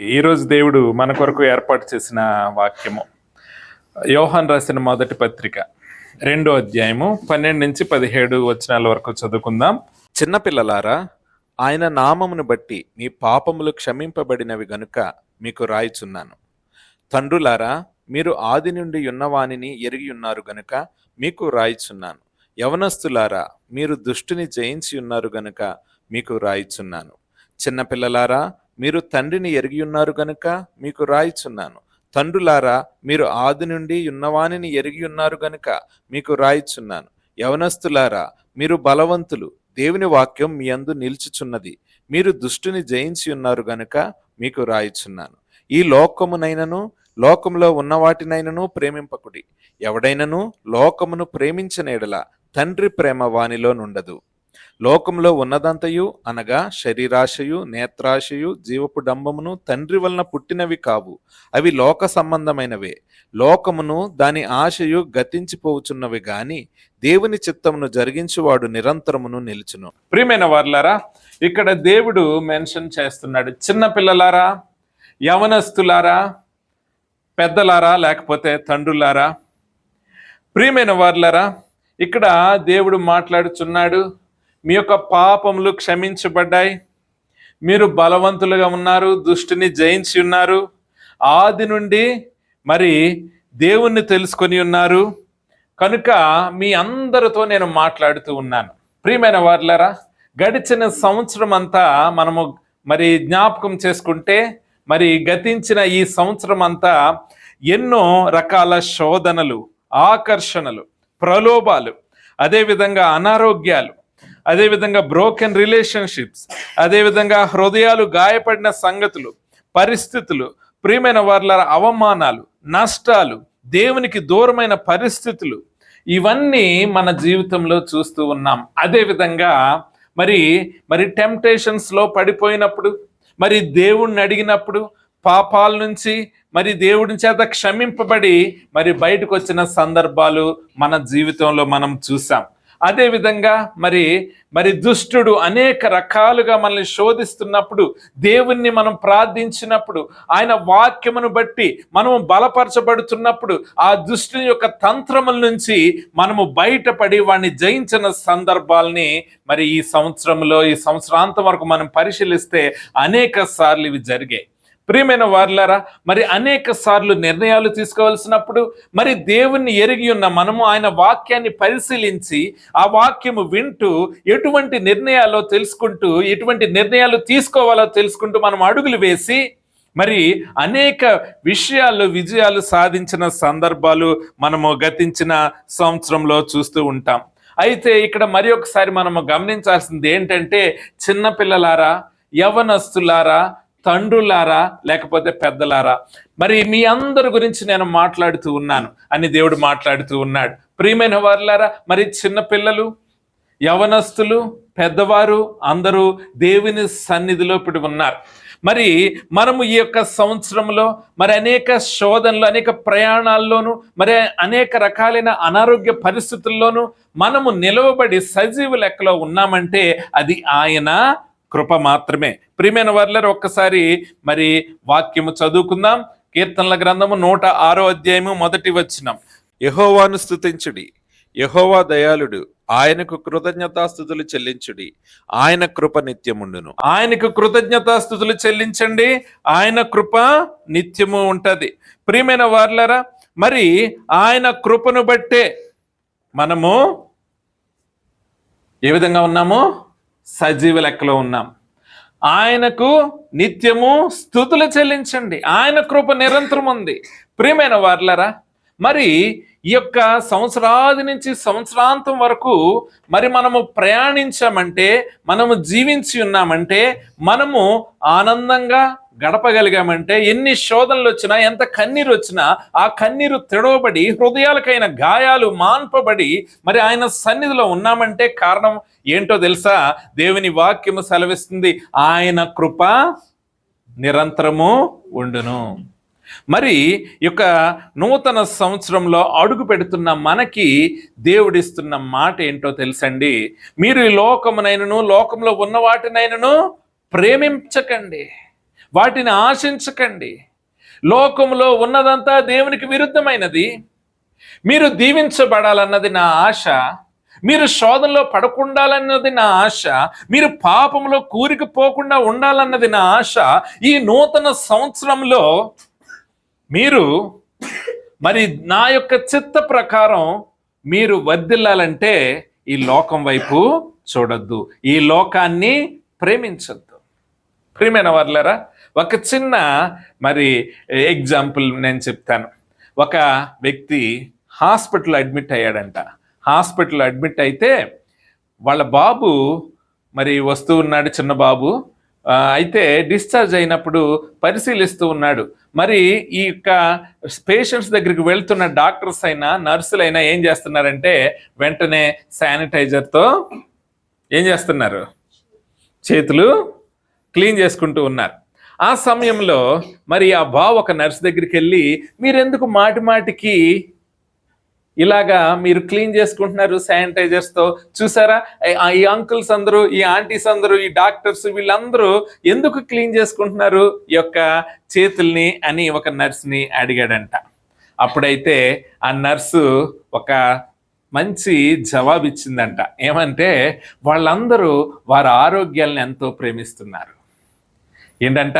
ఈరోజు దేవుడు మన కొరకు ఏర్పాటు చేసిన వాక్యము. యోహాన్ రాసిన మొదటి పత్రిక రెండో అధ్యాయము పన్నెండు నుంచి పదిహేడు వచనాల వరకు చదువుకుందాం. చిన్నపిల్లలారా ఆయన నామమును బట్టి మీ పాపములు క్షమింపబడినవి గనుక మీకు రాయిచున్నాను. తండ్రులారా మీరు ఆది నుండి ఉన్నవానిని ఎరిగి ఉన్నారు గనుక మీకు రాయిచున్నాను. యవనస్తులారా మీరు దుష్టుని జయించి ఉన్నారు గనుక మీకు రాయిచున్నాను. చిన్నపిల్లలారా మీరు తండ్రిని ఎరిగి ఉన్నారు గనుక మీకు రాయిచున్నాను. తండ్రులారా మీరు ఆది నుండి ఉన్నవానిని ఎరిగి ఉన్నారు గనుక మీకు రాయిచున్నాను. యవనస్తులారా మీరు బలవంతులు. దేవుని వాక్యం మీ అందు నిలుచుచున్నది. మీరు దుష్టుని జయించి ఉన్నారు గనుక మీకు రాయిచున్నాను. ఈ లోకమునైనను లోకంలో ఉన్న వాటినైనను ప్రేమింపకుడి. ఎవడైనను లోకమును ప్రేమించిన ఎడల తండ్రి ప్రేమ వానిలో నుండదు. లోకంలో ఉన్నదంతయు అనగా శరీరాశయు నేత్రాశయు జీవపు డంబమును తండ్రి వలన పుట్టినవి కావు. అవి లోక సంబంధమైనవే. లోకమును దాని ఆశయు గతించిపోవుచున్నవి గాని దేవుని చిత్తమును జరిగించువాడు నిరంతరమును నిలుచును. ప్రియమైన వార్లారా ఇక్కడ దేవుడు మెన్షన్ చేస్తున్నాడు చిన్న పిల్లలారా యవనస్తులారా పెద్దలారా లేకపోతే తండ్రులారా ప్రియమైన వార్లారా ఇక్కడ దేవుడు మాట్లాడుచున్నాడు మీ యొక్క పాపములు క్షమించబడ్డాయి. మీరు బలవంతులుగా ఉన్నారు దుష్టిని జయించి ఉన్నారు. ఆది నుండి మరి దేవుణ్ణి తెలుసుకొని ఉన్నారు. కనుక మీ అందరితో నేను మాట్లాడుతూ ఉన్నాను. ప్రియమైన వార్లరా గడిచిన సంవత్సరం అంతా మనము మరి జ్ఞాపకం చేసుకుంటే మరి గతించిన ఈ సంవత్సరం అంతా ఎన్నో రకాల శోధనలు ఆకర్షణలు ప్రలోభాలు అదేవిధంగా అనారోగ్యాలు అదేవిధంగా బ్రోకెన్ రిలేషన్షిప్స్ అదేవిధంగా హృదయాలు గాయపడిన సంగతులు పరిస్థితులు ప్రియమైన వార్ల అవమానాలు నష్టాలు దేవునికి దూరమైన పరిస్థితులు ఇవన్నీ మన జీవితంలో చూస్తూ ఉన్నాం. అదేవిధంగా మరి మరి టెంప్టేషన్స్లో పడిపోయినప్పుడు మరి దేవుణ్ణి అడిగినప్పుడు పాపాల నుంచి మరి దేవుడి చేత క్షమింపబడి మరి బయటకు వచ్చిన సందర్భాలు మన జీవితంలో మనం చూసాం. అదేవిధంగా మరి మరి దుష్టుడు అనేక రకాలుగా మనల్ని శోధిస్తున్నప్పుడు దేవుణ్ణి మనం ప్రార్థించినప్పుడు ఆయన వాక్యమును బట్టి మనము బలపరచబడుతున్నప్పుడు ఆ దుష్టుని యొక్క తంత్రముల నుంచి మనము బయటపడి వాడిని జయించిన సందర్భాల్ని మరి ఈ సంవత్సరంలో ఈ సంవత్సరాంతం వరకు మనం పరిశీలిస్తే అనేక సార్లు ఇవి జరిగాయి. ప్రియమైన వార్లారా మరి అనేక సార్లు నిర్ణయాలు తీసుకోవాల్సినప్పుడు మరి దేవుణ్ణి ఎరిగి ఉన్న మనము ఆయన వాక్యాన్ని పరిశీలించి ఆ వాక్యము వింటూ ఎటువంటి నిర్ణయాలో తెలుసుకుంటూ ఎటువంటి నిర్ణయాలు తీసుకోవాలో తెలుసుకుంటూ మనం అడుగులు వేసి మరి అనేక విషయాల్లో విజయాలు సాధించిన సందర్భాలు మనము గతించిన సంవత్సరంలో చూస్తూ ఉంటాం. అయితే ఇక్కడ మరి ఒకసారి మనము గమనించాల్సింది ఏంటంటే చిన్నపిల్లలారా యవనస్తులారా తండ్రులారా లేకపోతే పెద్దలారా? మరి మీ అందరి గురించి నేను మాట్లాడుతూ ఉన్నాను. అని దేవుడు మాట్లాడుతూ ఉన్నాడు. ప్రియమైన వారులారా మరి చిన్నపిల్లలు యవనస్తులు పెద్దవారు అందరూ దేవుని సన్నిధిలో ఇప్పుడు ఉన్నారు. మరి మనము ఈ యొక్క సంవత్సరంలో మరి అనేక శోధనలు అనేక ప్రయాణాల్లోనూ మరి అనేక రకాలైన అనారోగ్య పరిస్థితుల్లోనూ మనము నిలవబడి సజీవ లెక్కలో ఉన్నామంటే అది ఆయన కృప మాత్రమే. ప్రియమైన వర్లర్ ఒక్కసారి మరి వాక్యము చదువుకుందాం. కీర్తనల గ్రంథము నూట ఆరో అధ్యాయము మొదటి వచ్చినం యహోవాను స్థుతించుడి యహోవా దయాళుడు. ఆయనకు కృతజ్ఞతాస్థుతులు చెల్లించుడి. ఆయన కృప నిత్యముండును. ఆయనకు కృతజ్ఞతాస్థుతులు చెల్లించండి. ఆయన కృప నిత్యము ఉంటది. ప్రియమైన వార్లరా మరి ఆయన కృపను బట్టే మనము ఏ విధంగా ఉన్నాము? సజీవ లెక్కలో ఉన్నాం. ఆయనకు నిత్యము స్థుతులు చెల్లించండి. ఆయన కృప నిరంతరం ఉంది. ప్రియమైన వార్లరా మరి ఈ యొక్క సంవత్సరాది నుంచి సంవత్సరాంతం వరకు మరి మనము ప్రయాణించామంటే మనము జీవించి ఉన్నామంటే మనము ఆనందంగా గడపగలిగామంటే ఎన్ని శోధనలు వచ్చినా ఎంత కన్నీరు వచ్చినా ఆ కన్నీరు తెడవబడి హృదయాలకైన గాయాలు మాన్పబడి మరి ఆయన సన్నిధిలో ఉన్నామంటే కారణం ఏంటో తెలుసా? దేవుని వాక్యము సెలవిస్తుంది ఆయన కృప నిరంతరము ఉండును. మరి ఈ యొక్క నూతన సంవత్సరంలో అడుగు పెడుతున్న మనకి దేవుడిస్తున్న మాట ఏంటో తెలుసండి? మీరు ఈ లోకమునైనను లోకంలో ఉన్న వాటినైనను ప్రేమించకండి. వాటిని ఆశించకండి. లోకంలో ఉన్నదంతా దేవునికి విరుద్ధమైనది. మీరు దీవించబడాలన్నది నా ఆశ. మీరు శోధనలో పడకుండాలన్నది నా ఆశ. మీరు పాపంలో కూరికిపోకుండా ఉండాలన్నది నా ఆశ. ఈ నూతన సంవత్సరంలో మీరు మరి నా యొక్క చిత్త ప్రకారం మీరు వర్దిల్లాలంటే ఈ లోకం వైపు చూడొద్దు. ఈ లోకాన్ని ప్రేమించొద్దు. ప్రియమైన వర్లరా ఒక చిన్న మరి ఎగ్జాంపుల్ నేను చెప్తాను. ఒక వ్యక్తి హాస్పిటల్ అడ్మిట్ అయ్యాడంట. హాస్పిటల్ అడ్మిట్ అయితే వాళ్ళ బాబు మరి వస్తూ ఉన్నాడు చిన్న బాబు అయితే డిశ్చార్జ్ అయినప్పుడు పరిశీలిస్తూ ఉన్నాడు. మరి ఈ యొక్క పేషెంట్స్ దగ్గరికి వెళ్తున్న డాక్టర్స్ అయినా నర్సులు అయినా ఏం చేస్తున్నారంటే వెంటనే శానిటైజర్తో ఏం చేస్తున్నారు? చేతులు క్లీన్ చేసుకుంటూ ఉన్నారు. ఆ సమయంలో మరి ఆ బావ ఒక నర్స్ దగ్గరికి వెళ్ళి మీరెందుకు మాటి మాటికి ఇలాగా మీరు క్లీన్ చేసుకుంటున్నారు శానిటైజర్స్తో చూసారా? ఈ- ఈ అంకుల్స్ అందరూ ఈ ఆంటీస్ అందరూ ఈ డాక్టర్స్ వీళ్ళందరూ ఎందుకు క్లీన్ చేసుకుంటున్నారు? ఈ యొక్క చేతుల్ని అని ఒక నర్స్ని అడిగాడంట. అప్పుడైతే ఆ నర్సు ఒక మంచి జవాబు ఇచ్చిందంట ఏమంటే వాళ్ళందరూ వారి ఆరోగ్యాలను ఎంతో ప్రేమిస్తున్నారు. ఏంటంట?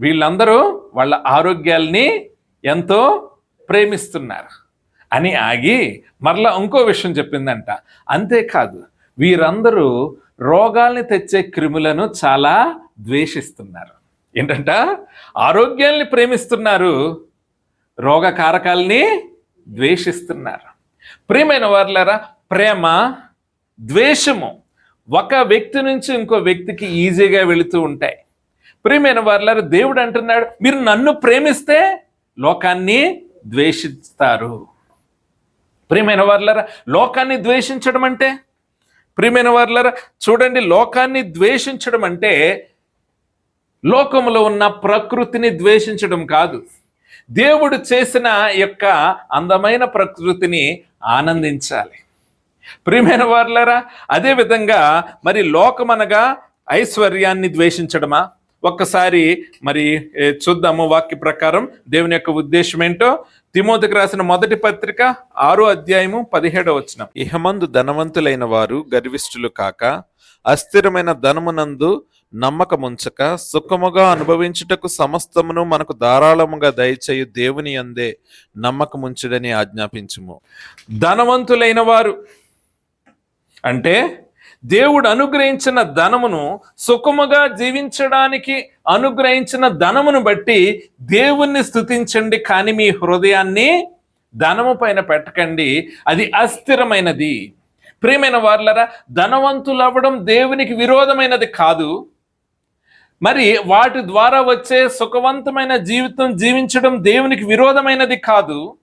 వీళ్ళందరూ వాళ్ళ ఆరోగ్యాల్ని ఎంతో ప్రేమిస్తున్నారు అని ఆగి మరలా ఇంకో విషయం చెప్పిందంట. అంతేకాదు వీరందరూ రోగాల్ని తెచ్చే క్రిములను చాలా ద్వేషిస్తున్నారు. ఏంటంట? ఆరోగ్యాల్ని ప్రేమిస్తున్నారు రోగ కారకాల్ని ద్వేషిస్తున్నారు. ప్రియమైన వారులరా ప్రేమ ద్వేషము ఒక వ్యక్తి నుంచి ఇంకో వ్యక్తికి ఈజీగా వెళుతూ ఉంటాయి. ప్రియమైన వారులారా దేవుడు అంటున్నాడు మీరు నన్ను ప్రేమిస్తే లోకాన్ని ద్వేషిస్తారు. ప్రియమైన వారులారా లోకాన్ని ద్వేషించడం అంటే? ప్రియమైన వారులారా చూడండి లోకాన్ని ద్వేషించడం అంటే లోకములో ఉన్న ప్రకృతిని ద్వేషించడం కాదు. దేవుడు చేసిన యొక్క అందమైన ప్రకృతిని ఆనందించాలి. ప్రియమైన వారులారా అదే విధంగా మరి లోకమనగా ఐశ్వర్యాన్ని ద్వేషించడమా? ఒక్కసారి మరి చూద్దాము వాక్య ప్రకారం దేవుని యొక్క ఉద్దేశం ఏంటో. తిమోతికి రాసిన మొదటి పత్రిక ఆరో అధ్యాయము పదిహేడో వచనం. ఇహమందు ధనవంతులైన వారు గర్విష్ఠులు కాక అస్థిరమైన ధనమునందు నమ్మకముంచక సుఖముగా అనుభవించుటకు సమస్తమును మనకు ధారాళముగా దయచేయు దేవుని అందే నమ్మకముంచుడని ఆజ్ఞాపించుము. ధనవంతులైన వారు అంటే దేవుడు అనుగ్రహించిన ధనమును సుఖముగా జీవించడానికి అనుగ్రహించిన ధనమును బట్టి దేవుణ్ణి స్తుతించండి కానీ మీ హృదయాన్ని ధనము పైన పెట్టకండి. అది అస్థిరమైనది. ప్రియమైన వార్లరా ధనవంతులు అవ్వడం దేవునికి విరోధమైనది కాదు. మరి వాటి ద్వారా వచ్చే సుఖవంతమైన జీవితం జీవించడం దేవునికి విరోధమైనది కాదు.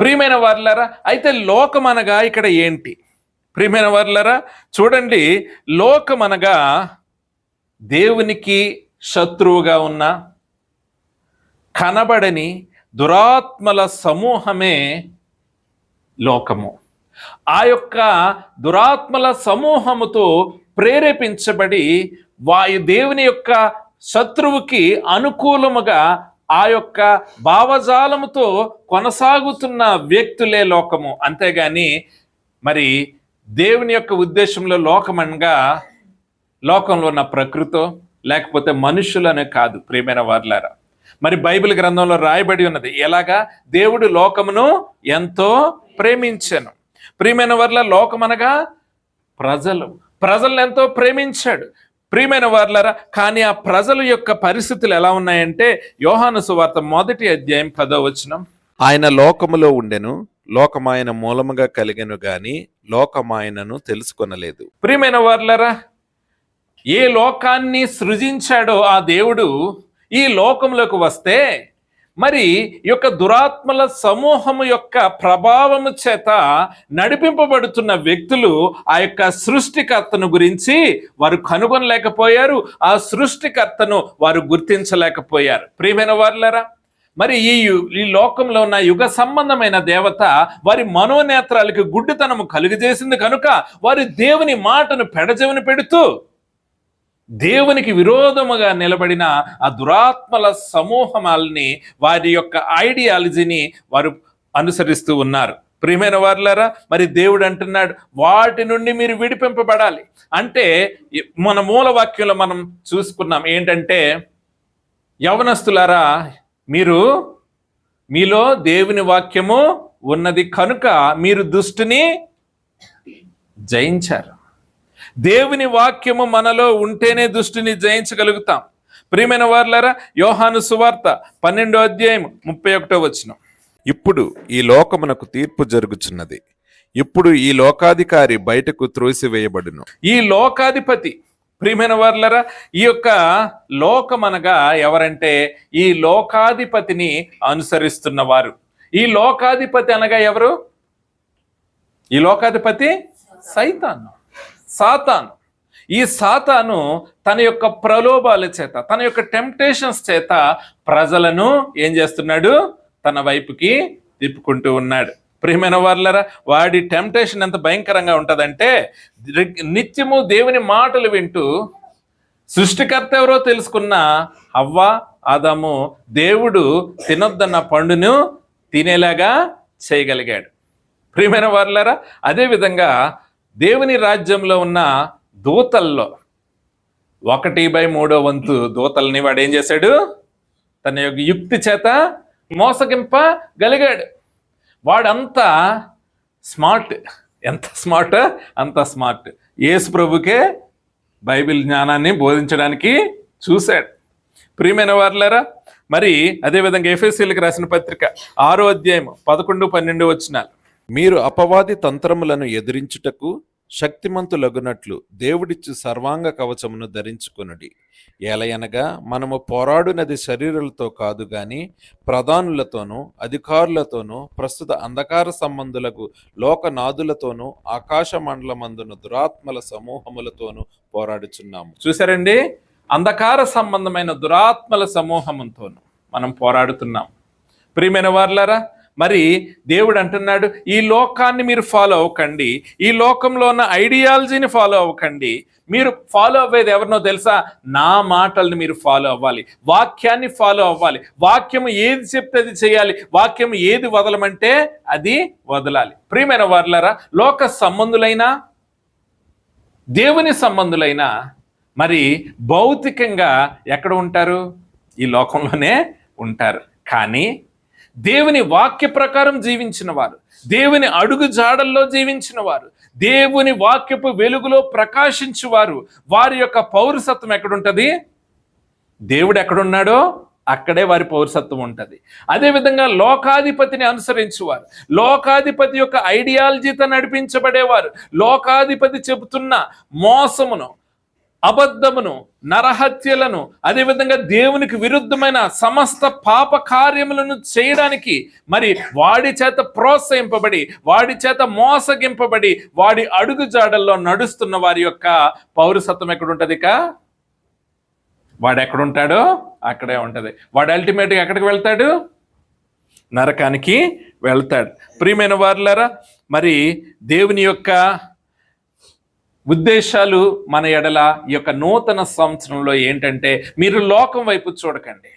ప్రియమైన వార్లరా అయితే లోకం అనగా ఇక్కడ ఏంటి? ప్రియమైన వర్లరా చూడండి లోకం అనగా దేవునికి శత్రువుగా ఉన్న కనబడని దురాత్మల సమూహమే లోకము. ఆ యొక్క దురాత్మల సమూహముతో ప్రేరేపించబడి వాయు దేవుని యొక్క శత్రువుకి అనుకూలముగా ఆ యొక్క భావజాలముతో కొనసాగుతున్న వ్యక్తులే లోకము. అంతేగాని మరి దేవుని యొక్క ఉద్దేశంలో లోకమనగా లోకంలో ఉన్న ప్రకృతో లేకపోతే మనుషులనే కాదు ప్రేమైన వార్లారా. మరి బైబిల్ గ్రంథంలో రాయబడి ఉన్నది ఎలాగా? దేవుడు లోకమును ఎంతో ప్రేమించాను. ప్రియమైన వర్ల లోకమనగా ప్రజలు ప్రజలను ఎంతో ప్రేమించాడు. ప్రియమైన వార్లరా కానీ ఆ ప్రజల యొక్క పరిస్థితులు ఎలా ఉన్నాయంటే యోహాను సువార్త మొదటి అధ్యాయం పదో వచనం. ఆయన లోకములో ఉండెను లోకమాయన మూలముగా కలిగెను గాని లోకమాయనను తెలుసుకొనలేదు. ప్రియమైన వర్లరా ఏ లోకాన్ని సృజించాడో ఆ దేవుడు ఈ లోకంలోకి వస్తే మరి ఈ యొక్క దురాత్మల సమూహము యొక్క ప్రభావము చేత నడిపింపబడుతున్న వ్యక్తులు ఆ యొక్క సృష్టికర్తను గురించి వారు కనుగొనలేకపోయారు ఆ సృష్టికర్తను వారు గుర్తించలేకపోయారు. ప్రియమైన వారులరా మరి ఈ యు- ఈ లోకంలో ఉన్న యుగ సంబంధమైన దేవత వారి మనోనేత్రాలకి గుడ్డితనము కలుగజేసింది కనుక వారి దేవుని మాటను పెడజెవిని పెడుతూ దేవునికి విరోధముగా నిలబడిన ఆ దురాత్మల సమూహమాల్ని వారి యొక్క ఐడియాలజీని వారు అనుసరిస్తూ ఉన్నారు. ప్రియమైన వారులారా మరి దేవుడు అంటున్నాడు వాటి నుండి మీరు విడిపింపబడాలి. అంటే మన మూల వాక్యంలో మనం చూసుకున్నాం ఏంటంటే యవనస్తులారా మీరు మీలో దేవుని వాక్యము ఉన్నది కనుక మీరు దుష్టుని జయించారు. దేవుని వాక్యము మనలో ఉంటేనే దుష్టిని జయించగలుగుతాం. ప్రియమైన వార్లారా యోహాను సువార్త పన్నెండో అధ్యాయం ముప్పై ఒకటో వచ్చిన ఇప్పుడు ఈ లోకమునకు తీర్పు జరుగుచున్నది. ఇప్పుడు ఈ లోకాధికారి బయటకు త్రోసివేయబడును. ఈ లోకాధిపతి ప్రియమైన వర్లరా ఈ యొక్క లోకం అనగా ఎవరంటే ఈ లోకాధిపతిని అనుసరిస్తున్న వారు. ఈ లోకాధిపతి అనగా ఎవరు? ఈ లోకాధిపతి సైతాను. సాతాను. ఈ సాతాను తన యొక్క ప్రలోభాల చేత తన యొక్క టెంప్టేషన్స్ చేత ప్రజలను ఏం చేస్తున్నాడు? తన వైపుకి తిప్పుకుంటూ ఉన్నాడు. ప్రియమైన వాళ్ళరా వాడి టెంప్టేషన్ ఎంత భయంకరంగా ఉంటుందంటే నిత్యము దేవుని మాటలు వింటూ సృష్టికర్త ఎవరో తెలుసుకున్న అవ్వ ఆదాము దేవుడు తినొద్దన్న పండును తినేలాగా చేయగలిగాడు. ప్రియమైన వారులారా అదేవిధంగా దేవుని రాజ్యంలో ఉన్న దూతల్లో ఒకటి బై మూడో వంతు దూతల్ని వాడు ఏం చేశాడు? తన యొక్క యుక్తి చేత మోసగింపగలిగాడు. వాడంతా స్మార్ట్. ఎంత స్మార్ట్? అంత స్మార్ట్. యేసు ప్రభుకే బైబిల్ జ్ఞానాన్ని బోధించడానికి చూశాడు. ప్రియమైన వారులరా మరి అదేవిధంగా ఎఫ్ఎస్సీలకు రాసిన పత్రిక ఆరో అధ్యాయం పదకొండు పన్నెండు వచ్చినాలు మీరు అపవాది తంత్రములను ఎదిరించుటకు శక్తిమంతులగునట్లు దేవుడిచ్చు సర్వాంగ కవచమును ధరించుకొనుడి. ఏలయనగా మనము పోరాడునది శరీరులతో కాదు గాని ప్రధానులతోనూ అధికారులతోనూ ప్రస్తుత అంధకార సంబంధులకు లోకనాదులతోనూ ఆకాశ మండలమందున దురాత్మల సమూహములతోనూ పోరాడుచున్నాము. చూసారండి అంధకార సంబంధమైన దురాత్మల సమూహంతోను మనం పోరాడుతున్నాం. ప్రియమైన వార్లారా మరి దేవుడు అంటున్నాడు ఈ లోకాన్ని మీరు ఫాలో అవ్వకండి. ఈ లోకంలో ఉన్న ఐడియాలజీని ఫాలో అవ్వకండి. మీరు ఫాలో అవ్వేది ఎవరినో తెలుసా? నా మాటల్ని మీరు ఫాలో అవ్వాలి. వాక్యాన్ని ఫాలో అవ్వాలి. వాక్యము ఏది చెప్తే అది చేయాలి. వాక్యం ఏది వదలమంటే అది వదలాలి. ప్రియమైన వార్లారా లోక సంబంధులైనా దేవుని సంబంధులైనా మరి భౌతికంగా ఎక్కడ ఉంటారు? ఈ లోకంలోనే ఉంటారు. కానీ దేవుని వాక్య ప్రకారం జీవించిన వారు. దేవుని అడుగు జాడల్లో జీవించిన వారు. దేవుని వాక్యపు వెలుగులో ప్రకాశించువారు వారి. యొక్క పౌరసత్వం ఎక్కడుంటుంది? దేవుడు ఎక్కడున్నాడో అక్కడే వారి పౌరసత్వం ఉంటుంది. అదేవిధంగా లోకాధిపతిని అనుసరించువారు లోకాధిపతి యొక్క ఐడియాలజీతో నడిపించబడేవారు. లోకాధిపతి చెబుతున్న మోసమును అబద్ధమును నరహత్యలను అదేవిధంగా దేవునికి విరుద్ధమైన సమస్త పాప కార్యములను చేయడానికి మరి వాడి చేత ప్రోత్సహింపబడి వాడి చేత మోసగింపబడి వాడి అడుగు జాడల్లో నడుస్తున్న వారి యొక్క పౌరసత్వం ఎక్కడ ఉంటుంది వాడు ఎక్కడుంటాడో అక్కడే ఉంటుంది. వాడు అల్టిమేట్గా ఎక్కడికి వెళ్తాడు? నరకానికి వెళ్తాడు. ప్రియమైన వారులారా మరి దేవుని యొక్క ఉద్దేశాలు మన ఎడల ఈ యొక్క నూతన సంవత్సరంలో ఏంటంటే మీరు లోకం వైపు చూడకండి.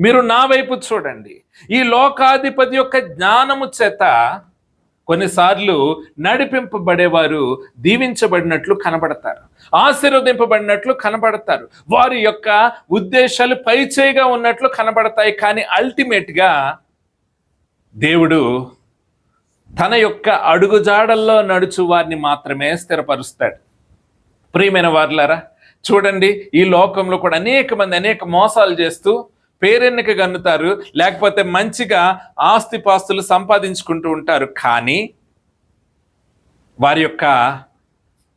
మీరు నా వైపు చూడండి. ఈ లోకాధిపతి యొక్క జ్ఞానము చేత కొన్నిసార్లు నడిపింపబడేవారు దీవించబడినట్లు కనబడతారు. ఆశీర్వదింపబడినట్లు కనబడతారు. వారి యొక్క ఉద్దేశాలు పైచేయిగా ఉన్నట్లు కనబడతాయి. కానీ అల్టిమేట్గా దేవుడు తన యొక్క అడుగుజాడల్లో నడుచు వారిని మాత్రమే స్థిరపరుస్తాడు. ప్రియమైన వారులారా చూడండి ఈ లోకంలో కూడా అనేక మంది అనేక మోసాలు చేస్తూ పేరెన్నిక గన్నుతారు లేకపోతే మంచిగా ఆస్తిపాస్తులు సంపాదించుకుంటూ ఉంటారు. కానీ వారి యొక్క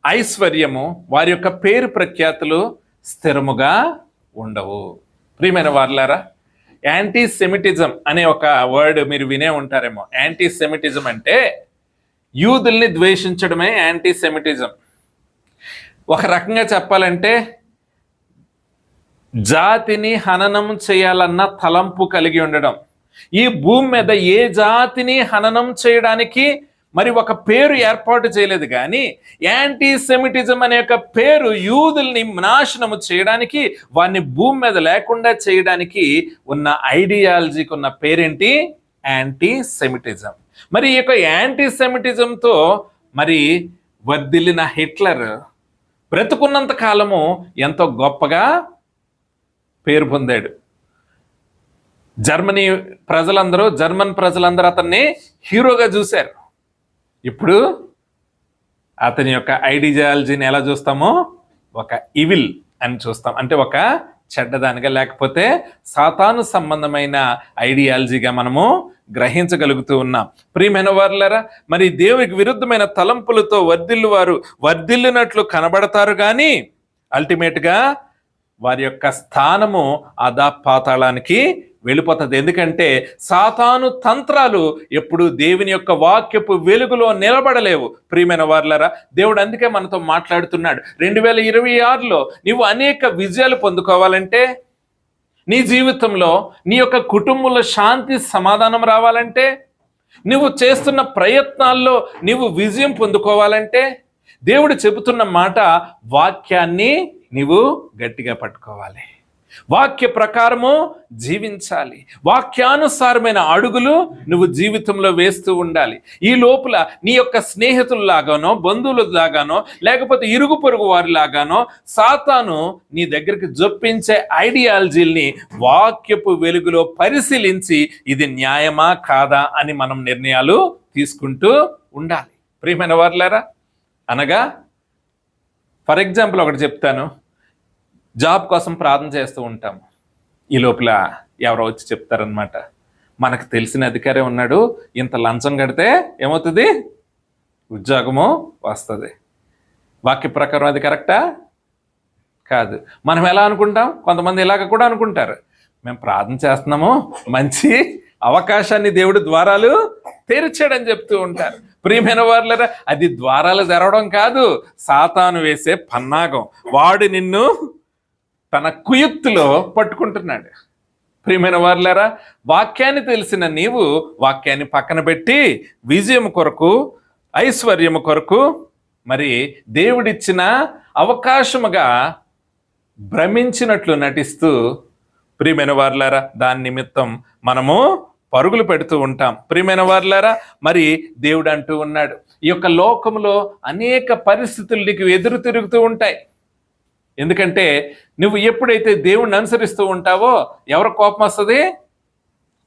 ఐశ్వర్యము వారి యొక్క పేరు ప్రఖ్యాతులు స్థిరముగా ఉండవు. ప్రియమైన వార్లారా యాంటీ సెమిటిజం అనే ఒక వర్డ్ మీరు వినే ఉంటారేమో. యాంటీ సెమిటిజం అంటే యూదుల్ని ద్వేషించడమే యాంటీ సెమిటిజం ఒక రకంగా చెప్పాలంటే జాతిని హననం చేయాలన్న తలంపు కలిగి ఉండడం. ఈ భూమి మీద ఏ జాతిని హననం చేయడానికి మరి ఒక పేరు ఏర్పాటు చేయలేదు కానీ యాంటీ సెమిటిజం అనే ఒక పేరు యూదుల్ని నాశనము చేయడానికి వారిని భూమి మీద లేకుండా చేయడానికి ఉన్న ఐడియాలజీకి ఉన్న పేరేంటి? యాంటీ సెమిటిజం మరి ఈ యొక్క యాంటీ సెమిటిజంతో మరి వర్దిల్లిన హిట్లర్ బ్రతుకున్నంత కాలము ఎంతో గొప్పగా పేరు పొందాడు. జర్మనీ ప్రజలందరూ జర్మన్ ప్రజలందరూ అతన్ని హీరోగా చూశారు. ఇప్పుడు అతని యొక్క ఐడియాలజీని ఎలా చూస్తామో? ఒక ఇవిల్ అని చూస్తాం. అంటే ఒక చెడ్డదానిగా లేకపోతే సాతాను సంబంధమైన ఐడియాలజీగా మనము గ్రహించగలుగుతూ ఉన్నాం. ప్రియమైన వారులరా మరి దేవునికి విరుద్ధమైన తలంపులతో వర్ధిల్లు వారు వర్ధిల్లినట్లు కనబడతారు కానీ అల్టిమేట్గా వారి యొక్క స్థానము అదా పాతాళానికి వెళ్ళిపోతుంది. ఎందుకంటే సాతాను తంత్రాలు ఎప్పుడు దేవుని యొక్క వాక్యపు వెలుగులో నిలబడలేవు. ప్రియమైన వార్లరా దేవుడు అందుకే మనతో మాట్లాడుతున్నాడు. రెండు వేల ఇరవై ఆరులో నీవు అనేక విజయాలు పొందుకోవాలంటే నీ జీవితంలో నీ యొక్క కుటుంబంలో శాంతి సమాధానం రావాలంటే నువ్వు చేస్తున్న ప్రయత్నాల్లో నీవు విజయం పొందుకోవాలంటే దేవుడు చెబుతున్న మాట వాక్యాన్ని నీవు గట్టిగా పట్టుకోవాలి. వాక్య ప్రకారము జీవించాలి. వాక్యానుసారమైన అడుగులు నువ్వు జీవితంలో వేస్తూ ఉండాలి. ఈ లోపల నీ యొక్క స్నేహితుల్లాగానో బంధువులలాగానో లేకపోతే ఇరుగు పొరుగు వారిలాగానో సాతాను నీ దగ్గరికి జొప్పించే ఐడియాలజీల్ని వాక్యపు వెలుగులో పరిశీలించి ఇది న్యాయమా కాదా అని మనం నిర్ణయాలు తీసుకుంటూ ఉండాలి. ప్రియమైన వారులారా అనగా ఫర్ ఎగ్జాంపుల్ ఒకటి చెప్తాను. జాబ్ కోసం ప్రార్థన చేస్తూ ఉంటాం. ఈ లోపల ఎవరో వచ్చి చెప్తారనమాట మనకు తెలిసిన అధికారి ఉన్నాడు. ఇంత లంచం కడితే ఏమవుతుంది? ఉద్యోగము వస్తుంది. వాక్య ప్రకారం అది కరెక్టా? కాదు. మనం ఎలా అనుకుంటాం? కొంతమంది ఇలాగ కూడా అనుకుంటారు. మేము ప్రార్థన చేస్తున్నాము. మంచి అవకాశాన్ని దేవుడు ద్వారాలు తెరిచాడని చెప్తూ ఉంటారు. ప్రియమైన వారులరా అది ద్వారాలు తెరవడం కాదు. సాతాను వేసే పన్నాగం. వాడు నిన్ను తన కుయుక్తులో పట్టుకుంటున్నాడు. ప్రియమైన వారులారా వాక్యాన్ని తెలిసిన నీవు వాక్యాన్ని పక్కన పెట్టి విజయం కొరకు ఐశ్వర్యము కొరకు మరి దేవుడిచ్చిన అవకాశముగా భ్రమించినట్లు నటిస్తూ ప్రియమైన వార్లారా దాని నిమిత్తం మనము పరుగులు పెడుతూ ఉంటాం. ప్రియమైన వార్లారా మరి దేవుడు అంటూ ఉన్నాడు ఈ యొక్క లోకంలో అనేక పరిస్థితులు నీకు ఎదురు తిరుగుతూ ఉంటాయి. ఎందుకంటే నువ్వు ఎప్పుడైతే దేవుణ్ణి అనుసరిస్తూ ఉంటావో ఎవరి కోపం వస్తుంది?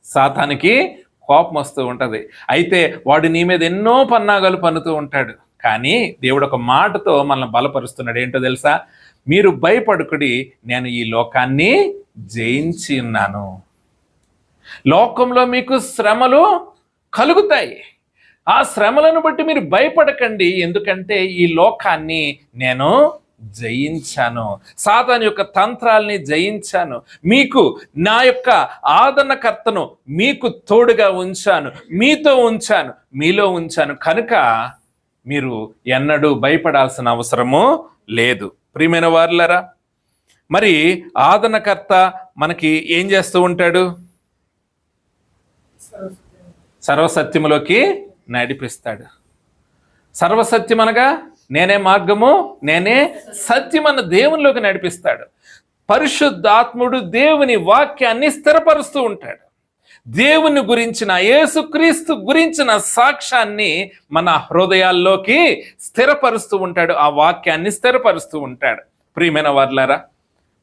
సాతానికి కోపం వస్తూ ఉంటుంది. అయితే వాడు నీ మీద ఎన్నో పన్నాగాలు పన్నుతూ ఉంటాడు. కానీ దేవుడు ఒక మాటతో మనల్ని బలపరుస్తున్నాడు. ఏంటో తెలుసా? మీరు భయపడుకుడి నేను ఈ లోకాన్ని జయించి ఉన్నాను. లోకంలో మీకు శ్రమలు కలుగుతాయి. ఆ శ్రమలను బట్టి మీరు భయపడకండి. ఎందుకంటే ఈ లోకాన్ని నేను జయించాను. సాతాన్ యొక్క తంత్రాల్ని జయించాను. మీకు నా యొక్క ఆదరణకర్తను మీకు తోడుగా ఉంచాను. మీతో ఉంచాను. మీలో ఉంచాను. కనుక మీరు ఎన్నడూ భయపడాల్సిన అవసరము లేదు. ప్రియమైన వారులరా మరి ఆదరణకర్త మనకి ఏం చేస్తూ ఉంటాడు? సర్వసత్యములోకి నడిపిస్తాడు. సర్వసత్యం అనగా నేనే మార్గము నేనే సత్యమన్న దేవునిలోకి నడిపిస్తాడు. పరిశుద్ధాత్ముడు దేవుని వాక్యాన్ని స్థిరపరుస్తూ ఉంటాడు. దేవుని గురించిన యేసుక్రీస్తు గురించిన సాక్ష్యాన్ని మన హృదయాల్లోకి స్థిరపరుస్తూ ఉంటాడు ఆ వాక్యాన్ని స్థిరపరుస్తూ ఉంటాడు. ప్రియమైన వర్లారా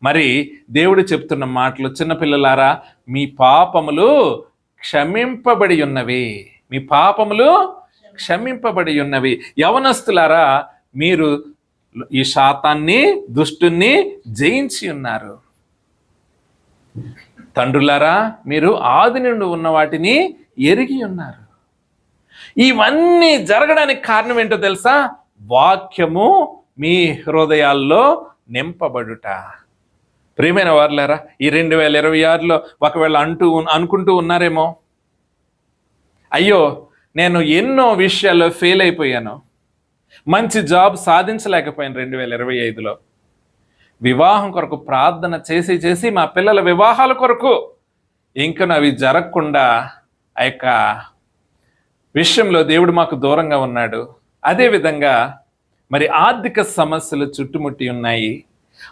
మరి దేవుడు చెప్తున్న మాటలు చిన్నపిల్లలారా మీ పాపములు క్షమింపబడి ఉన్నవి. మీ పాపములు క్షమింపబడి ఉన్నవి. యవనస్తులారా మీరు ఈ శాతాన్ని దుష్టుని జయించి ఉన్నారు. తండ్రులారా మీరు ఆది నుండి ఉన్న వాటిని ఎరిగి ఉన్నారు. ఇవన్నీ జరగడానికి కారణం ఏంటో తెలుసా? వాక్యము మీ హృదయాల్లో నింపబడుట. ప్రియమైన వారులారా ఈ రెండు వేల ఇరవై ఆరులో ఒకవేళ అంటూ అనుకుంటూ ఉన్నారేమో? అయ్యో నేను ఎన్నో విషయాల్లో ఫెయిల్ అయిపోయాను. మంచి జాబ్ సాధించలేకపోయాను రెండు వేల ఇరవై ఐదులో. వివాహం కొరకు ప్రార్థన చేసి చేసి మా పిల్లల వివాహాల కొరకు ఇంకను అవి జరగకుండా ఆ యొక్క విషయంలో దేవుడు మాకు దూరంగా ఉన్నాడు. అదేవిధంగా మరి ఆర్థిక సమస్యలు చుట్టుముట్టి ఉన్నాయి.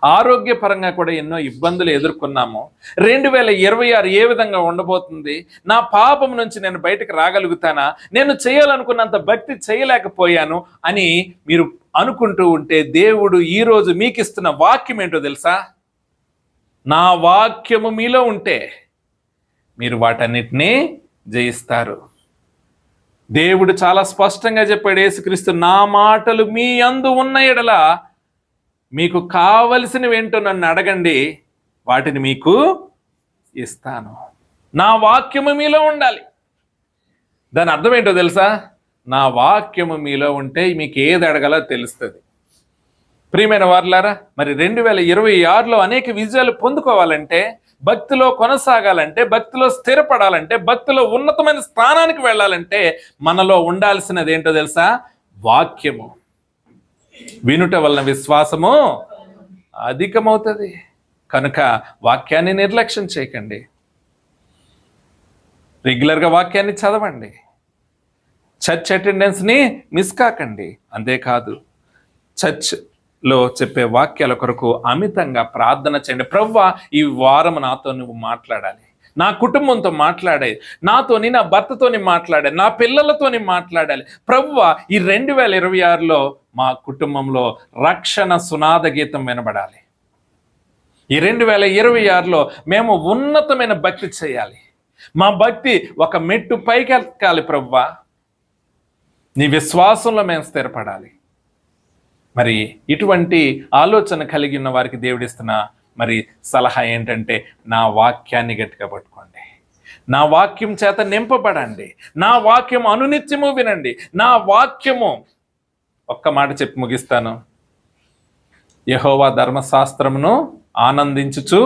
ఆరోగ్యపరంగా కూడా ఎన్నో ఇబ్బందులు ఎదుర్కొన్నాము. రెండు వేల ఇరవై ఆరు ఏ విధంగా ఉండబోతుంది? నా పాపం నుంచి నేను బయటకు రాగలుగుతానా? నేను చేయాలనుకున్నంత భక్తి చేయలేకపోయాను అని మీరు అనుకుంటూ ఉంటే దేవుడు ఈరోజు మీకు ఇస్తున్న వాక్యం ఏంటో తెలుసా? నా వాక్యము మీలో ఉంటే మీరు వాటన్నిటినీ జయిస్తారు. దేవుడు చాలా స్పష్టంగా చెప్పాడు యేసుక్రీస్తు నా మాటలు మీ అందు ఉన్న ఎడల మీకు కావలసినవి ఏంటో నన్ను అడగండి వాటిని మీకు ఇస్తాను. నా వాక్యము మీలో ఉండాలి. దాని అర్థం ఏంటో తెలుసా? నా వాక్యము మీలో ఉంటే మీకు ఏది అడగాలో తెలుస్తుంది. ప్రియమైన వారులారా మరి రెండు వేల ఇరవై ఆరులో అనేక విజయాలు పొందుకోవాలంటే భక్తిలో కొనసాగాలంటే భక్తిలో స్థిరపడాలంటే భక్తిలో ఉన్నతమైన స్థానానికి వెళ్ళాలంటే మనలో ఉండాల్సినది ఏంటో తెలుసా? వాక్యము. వినుట వలన విశ్వాసము అధికమవుతుంది. కనుక వాక్యాన్ని నిర్లక్ష్యం చేయకండి. రెగ్యులర్గా వాక్యాన్ని చదవండి. చర్చ్ అటెండెన్స్ని మిస్ కాకండి. అంతేకాదు చర్చ్లో చెప్పే వాక్యాల కొరకు అమితంగా ప్రార్థన చేయండి. ప్రవ్వా ఈ వారం నాతో నువ్వు మాట్లాడాలి. నా కుటుంబంతో మాట్లాడాలి నాతోని నా భర్తతోని మాట్లాడాలి నా పిల్లలతోని మాట్లాడాలి. ప్రవ్వ ఈ రెండు వేల ఇరవై ఆరులో మా కుటుంబంలో రక్షణ సునాద గీతం వినబడాలి. ఈ రెండు వేల ఇరవై ఆరులో మేము ఉన్నతమైన భక్తి చేయాలి. మా భక్తి ఒక మెట్టు పైకి ఎక్కాలి ప్రవ్వా. నీ విశ్వాసంలో మేము స్థిరపడాలి. మరి ఇటువంటి ఆలోచన కలిగి ఉన్న వారికి దేవుడిస్తున్న మరి సలహా ఏంటంటే నా వాక్యాన్ని గట్టిగా పట్టుకోండి. నా వాక్యం చేత నింపబడండి. నా వాక్యం అనునిత్యము వినండి. నా వాక్యము ఒక్క మాట చెప్పి ముగిస్తాను. యహోవా ధర్మశాస్త్రమును ఆనందించుచు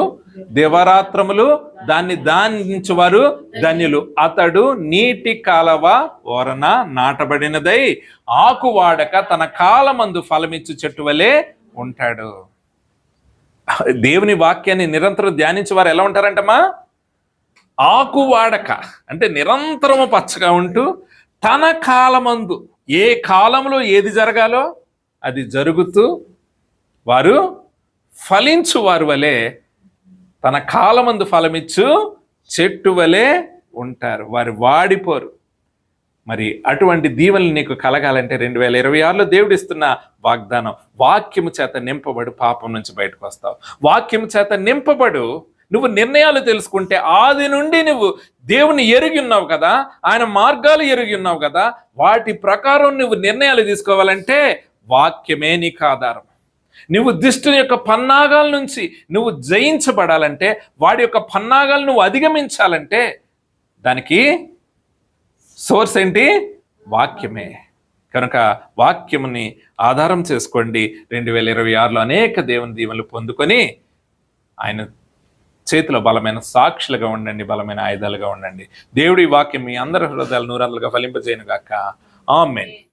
దివరాత్రములు దాన్ని దానించువారు ధన్యులు. అతడు నీటి కాలవ ఓరన నాటబడినదై ఆకు వాడక తన కాలమందు ఫలమిచ్చు చెట్టు వలె ఉంటాడు. దేవుని వాక్యాన్ని నిరంతరం ధ్యానించేవారు ఎలా ఉంటారంటమ్మా? ఆకు వాడక అంటే నిరంతరము పచ్చగా ఉంటూ తన కాలమందు ఏ కాలంలో ఏది జరగాలో అది జరుగుతూ వారు ఫలించు వారు వలె తన కాలమందు ఫలమిచ్చు చెట్టు వలె ఉంటారు. వారు వాడిపోరు. మరి అటువంటి దీవెనలు నీకు కలగాలంటే రెండు వేల ఇరవై ఆరులో దేవుడు ఇస్తున్న వాగ్దానం వాక్యము చేత నింపబడు పాపం నుంచి బయటకు వస్తావు. వాక్యము చేత నింపబడు నువ్వు నిర్ణయాలు తెలుసుకుంటే ఆది నుండి నువ్వు దేవుని ఎరిగి ఉన్నావు కదా ఆయన మార్గాలు ఎరిగి ఉన్నావు కదా వాటి ప్రకారం నువ్వు నిర్ణయాలు తీసుకోవాలంటే వాక్యమే నీకు ఆధారం. నువ్వు దుష్టుని యొక్క పన్నాగాల నుంచి నువ్వు జయించబడాలంటే వాడి యొక్క పన్నాగాలు నువ్వు అధిగమించాలంటే దానికి సోర్స్ ఏంటి? వాక్యమే. కనుక వాక్యముని ఆధారం చేసుకోండి. రెండు వేల ఇరవై ఆరులో అనేక దేవుని దీవెనలు పొందుకొని ఆయన చేతిలో బలమైన సాక్షులుగా ఉండండి బలమైన ఆయుధాలుగా ఉండండి. దేవుడి వాక్యం మీ అందరి హృదయాలు నూరాలుగా ఫలింపజేయను గాక ఆమెన్.